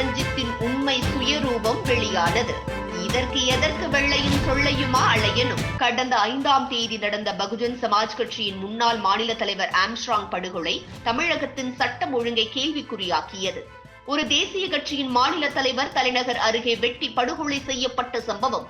ரஞ்சித்தின் உண்மை சுயரூபம் வெளியானது. இதற்கு எதற்கு வெள்ளையும் சொல்லையுமா அலையனும் கடந்த ஐந்தாம் தேதி நடந்த பகுஜன் சமாஜ் கட்சியின் முன்னாள் மாநில தலைவர் ஆம்ஸ்ட்ராங் படுகொலை தமிழகத்தின் சட்டம் ஒழுங்கை கேள்விக்குறியாக்கியது. ஒரு தேசிய கட்சியின் மாநில தலைவர் தலைநகர் அருகே வெட்டி படுகொலை செய்யப்பட்ட சம்பவம்.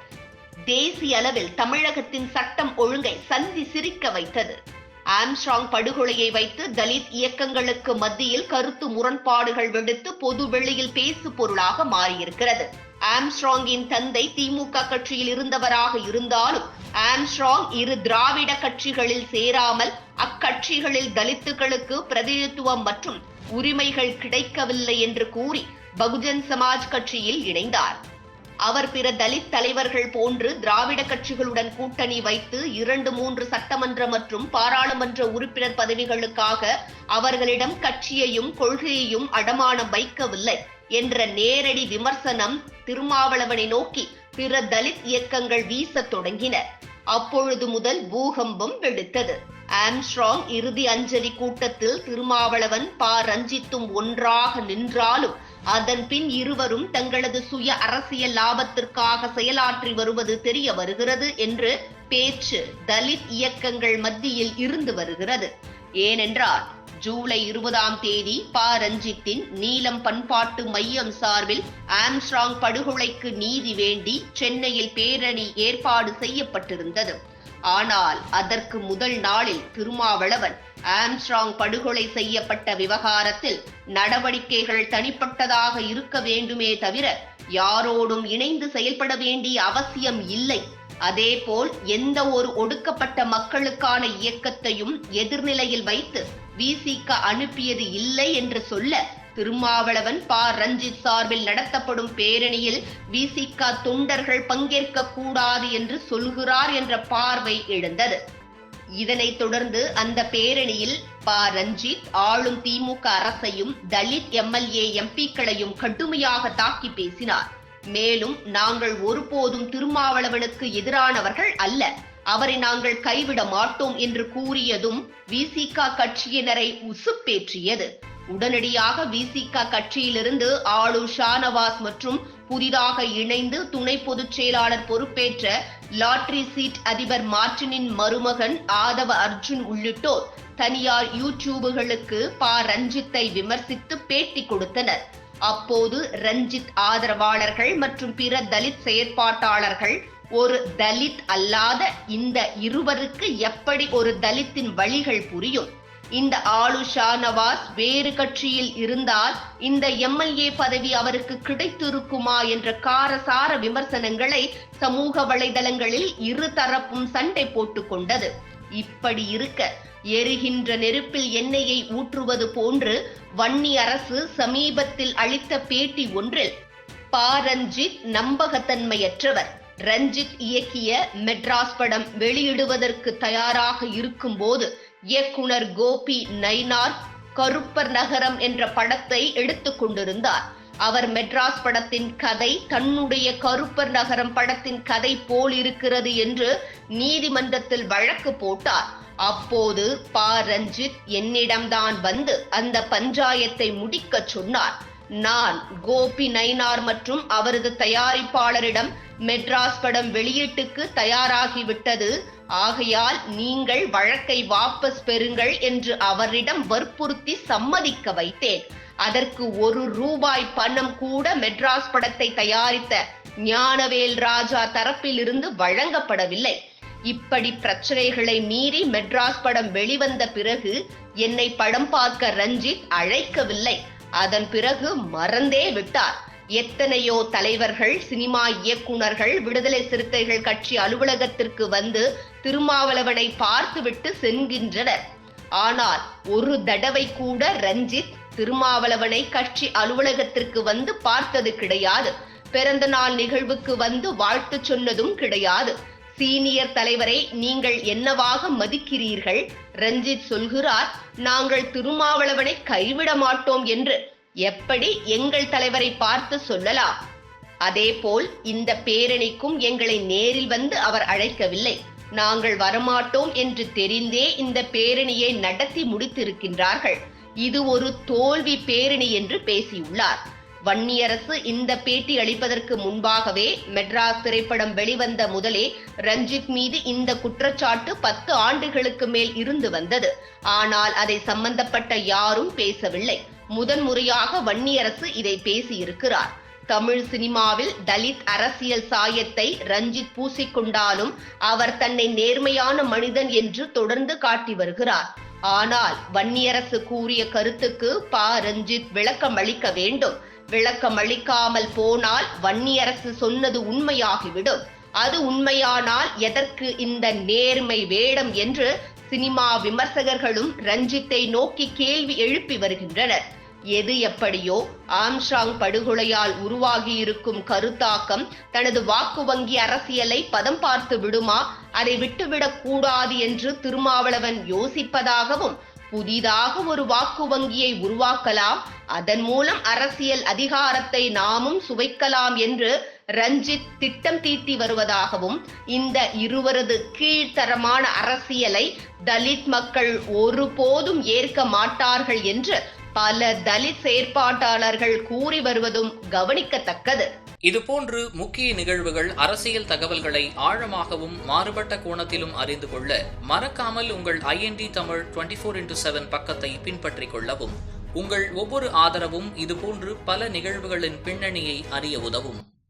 தேசிய அளவில் தமிழகத்தின் சட்டம் ஒழுங்கை சந்தி சிரிக்க வைத்தது. ஆம்ஸ்ட்ராங் படுகொலையை வைத்து தலித் இயக்கங்களுக்கு மத்தியில் கருத்து முரண்பாடுகள் வெடித்து பொது வெளியில் பேசு பொருளாக மாறியிருக்கிறது. ஆம்ஸ்ட்ராங்கின் தந்தை திமுக கட்சியில் இருந்தவராக இருந்தாலும் ஆம்ஸ்ட்ராங் இரு திராவிட கட்சிகளில் சேராமல் அக்கட்சிகளில் தலித்துகளுக்கு பிரதிநிதித்துவம் மற்றும் உரிமைகள் கிடைக்கவில்லை என்று கூறி பகுஜன் சமாஜ் கட்சியில் இணைந்தார். அவர் பிற தலித் தலைவர்கள் போன்று திராவிட கட்சிகளுடன் கூட்டணி வைத்து இரண்டு மூன்று சட்டமன்ற மற்றும் பாராளுமன்ற உறுப்பினர் பதவிகளுக்காக அவர்களிடம் கட்சியையும் கொள்கையையும் அடமானம் வைக்கவில்லை என்ற நேரடி விமர்சனம் திருமாவளவனை நோக்கி பிற தலித் இயக்கங்கள் வீசத் தொடங்கின. அப்பொழுது முதல் பூகம்பம் வெடித்தது. ஆம்ஸ்ட்ராங் இறுதி அஞ்சலி கூட்டத்தில் திருமாவளவன் பா. ரஞ்சித்தும் ஒன்றாக நின்றாலும் அதன் பின் இருவரும் தங்களது சுய அரசியல் லாபத்திற்காக செயலாற்றி வருவது தெரிய வருகிறது என்று பேச்சு தலித் இயக்கங்கள் மத்தியில் இருந்து வருகிறது. ஏனென்றால் ஜூலை இருபதாம் தேதி ப. ரஞ்சித்தின் நீலம் பண்பாட்டு மையம் சார்பில் ஆம்ஸ்ட்ராங் படுகொலைக்கு நீதி வேண்டி சென்னையில் பேரணி ஏற்பாடு செய்யப்பட்டிருந்தது. ஆனால் அதற்கு முதல் நாளில் திருமாவளவன் ஆம்ஸ்ட்ராங் படுகொலை செய்யப்பட்ட விவகாரத்தில் நடவடிக்கைகள் தனிப்பட்டதாக இருக்க வேண்டுமே தவிர யாரோடும் இணைந்து செயல்பட வேண்டிய அவசியம் இல்லை. அதேபோல் எந்த ஒரு ஒடுக்கப்பட்ட மக்களுக்கான இயக்கத்தையும் எதிர்நிலையில் வைத்து விசிக அனுப்பியது இல்லை என்று சொல்ல திருமாவளவன் பா. ரஞ்சித் சார்பில் நடத்தப்படும் பேரணியில் விசிக தொண்டர்கள் பங்கேற்க கூடாது என்று சொல்கிறார் என்ற பார்வை எழுந்தது. இதனைத் தொடர்ந்து அந்த பேரணியில் ப. ரஞ்சித் ஆளும் திமுக அரசையும் தலித் எம்எல்ஏ எம்பிக்களையும் கடுமையாக தாக்கி பேசினார். மேலும் நாங்கள் ஒருபோதும் திருமாவளவனுக்கு எதிரானவர்கள் அல்ல. அவரை நாங்கள் கைவிட மாட்டோம் என்று கூறியதும் விசிக கட்சியினரை உசுப்பேற்றியது. உடனடியாக விசிக கட்சியிலிருந்து ஆளு ஷானவாஸ் மற்றும் புதிதாக இணைந்து துணை பொதுச் செயலாளர் பொறுப்பேற்ற லாட்ரி சீட் அதிபர் மார்டினின் மருமகன் ஆதவ அர்ஜுன் உள்ளிட்டோர் தனியார் யூடியூபுகளுக்கு ப. ரஞ்சித்தை விமர்சித்து பேட்டி கொடுத்தனர். அப்போது ரஞ்சித் ஆதரவாளர்கள் மற்றும் பிற தலித் செயற்பாட்டாளர்கள் ஒரு தலித் அல்லாத இந்த இருவருக்கு எப்படி ஒரு தலித்தின் வழிகள் புரியும்? இந்த ஆளு ஷானவாஸ் வேறு கட்சியில் இருந்தால் இந்த எம்எல்ஏ பதவி அவருக்கு கிடைத்திருக்குமா என்ற காரசார விமர்சனங்களை சமூக வலைதளங்களில் இரு தரப்பும் சண்டை போட்டுக் கொண்டது இப்படி இருக்க எரிகின்ற நெருப்பில் எண்ணெயை ஊற்றுவது போன்று வன்னி அரசு சமீபத்தில் அளித்த பேட்டி ஒன்றில் பாரஞ்சித் ரஞ்சித் நம்பகத்தன்மையற்றவர். ரஞ்சித் இயக்கிய மெட்ராஸ் படம் வெளியிடுவதற்கு தயாராக இருக்கும் போது இயக்குனர் கோபி நைனார் கருப்பர் நகரம் என்ற படத்தை எடுத்துக் கொண்டிருந்தார். அவர் மெட்ராஸ் படத்தின் கதை தன்னுடைய கருப்பர் நகரம் படத்தின் கதை போல் இருக்கிறது என்று நீதிமன்றத்தில் வழக்கு போட்டார். அப்போது ப. ரஞ்சித் என்னிடம்தான் வந்து அந்த பஞ்சாயத்தை முடிக்கச் சொன்னார். நான் கோபி நைனார் மற்றும் அவரது தயாரிப்பாளரிடம் மெட்ராஸ் படம் வெளியீட்டுக்கு தயாராகிவிட்டது. ஆகையால் நீங்கள் வழக்கை வாபஸ் பெறுங்கள் என்று அவரிடம் வற்புறுத்தி சம்மதிக்க வைத்தேன். அதற்கு ஒரு ரூபாய் பணம் கூட மெட்ராஸ் படத்தை தயாரித்த ஞானவேல் ராஜா தரப்பிலிருந்து வழங்கப்படவில்லை. இப்படி பிரச்சனைகளை மீறி மெட்ராஸ் படம் வெளிவந்த பிறகு என்னை படம் பார்க்க ரஞ்சித் அழைக்கவில்லை. அதன் பிறகு மறந்தே விட்டார். எத்தனையோ தலைவர்கள் சினிமா இயக்குனர்கள் விடுதலை சிறுத்தைகள் கட்சி அலுவலகத்திற்கு வந்து திருமாவளவனை பார்த்துவிட்டு செல்கின்றனர் ஆனால் ஒரு தடவை கூட ரஞ்சித் திருமாவளவனை கட்சி அலுவலகத்திற்கு வந்து பார்த்தது கிடையாது. பிறந்த நாள் நிகழ்வுக்கு வந்து வாழ்த்து சொன்னதும் கிடையாது. சீனியர் தலைவரை நீங்கள் என்னவாக மதிக்கிறீர்கள்? ரஞ்சித் சொல்கிறார் நாங்கள் திருமாவளவனை கைவிட மாட்டோம் என்று. எப்படி எங்கள் தலைவரை பார்த்து சொல்லலாம்? அதேபோல் இந்த பேரணிக்கும் எங்களை நேரில் வந்து அவர் அழைக்கவில்லை. நாங்கள் வரமாட்டோம் என்று தெரிந்தே இந்த பேரணியை நடத்தி முடித்திருக்கின்றார்கள். இது ஒரு தோல்வி பேரணி என்று பேசியுள்ளார். வன்னியரசு இந்த பேட்டி அளிப்பதற்கு முன்பாகவே மெட்ராஸ் திரைப்படம் வெளிவந்த முதலே ரஞ்சித் மீது இந்த குற்றச்சாட்டு பத்து ஆண்டுகளுக்கு மேல் இருந்து வந்தது. ஆனால் அதை சம்பந்தப்பட்ட யாரும் பேசவில்லை. முதன் முறையாக வன்னியரசு இதை பேசியிருக்கிறார். தமிழ் சினிமாவில் தலித் அரசியல் சாயத்தை ரஞ்சித் பூசிக்கொண்டாலும் அவர் தன்னை நேர்மையான மனிதன் என்று தொடர்ந்து காட்டி வருகிறார். ஆனால் வன்னியரசு கூறிய கருத்துக்கு ப. ரஞ்சித் விளக்கம் அளிக்க வேண்டும். விளக்கம் அளிக்காமல் போனால் வன்னியரசு சொன்னது உண்மையாகிவிடும். அது உண்மையானால் எதற்கு இந்த நேர்மை வேடம் என்று சினிமா விமர்சகர்களும் ரஞ்சித்தை நோக்கி கேள்வி எழுப்பி வருகின்றனர். எது எப்படியோ ஆம்ஸ்ட்ராங் படுகொலையால் உருவாகியிருக்கும் கருத்தாக்கம் தனது வாக்கு வங்கி அரசியலை பதம் பார்த்து விடுமா? அதை விட்டுவிடக் கூடாது என்று திருமாவளவன் யோசிப்பதாகவும் புதிதாக ஒரு வாக்கு வங்கியை உருவாக்கலாம் அதன் மூலம் அரசியல் அதிகாரத்தை நாமும் சுவைக்கலாம் என்று ரஞ்சித் திட்டம் தீட்டி வருவதாகவும் இந்த இருவரது கீழ்த்தரமான அரசியலை தலித் மக்கள் ஒருபோதும் ஏற்க மாட்டார்கள் என்று பல தலித் செயற்பாட்டாளர்கள் கூறி வருவதும் கவனிக்கத்தக்கது. இதுபோன்று முக்கிய நிகழ்வுகள் அரசியல் தகவல்களை ஆழமாகவும் மாறுபட்ட கோணத்திலும் அறிந்து கொள்ள மறக்காமல் உங்கள் IND Tamil twenty four into seven பக்கத்தை பின்பற்றிக் கொள்ளவும். உங்கள் ஒவ்வொரு ஆதரவும் இதுபோன்று பல நிகழ்வுகளின் பின்னணியை அறிய உதவும்.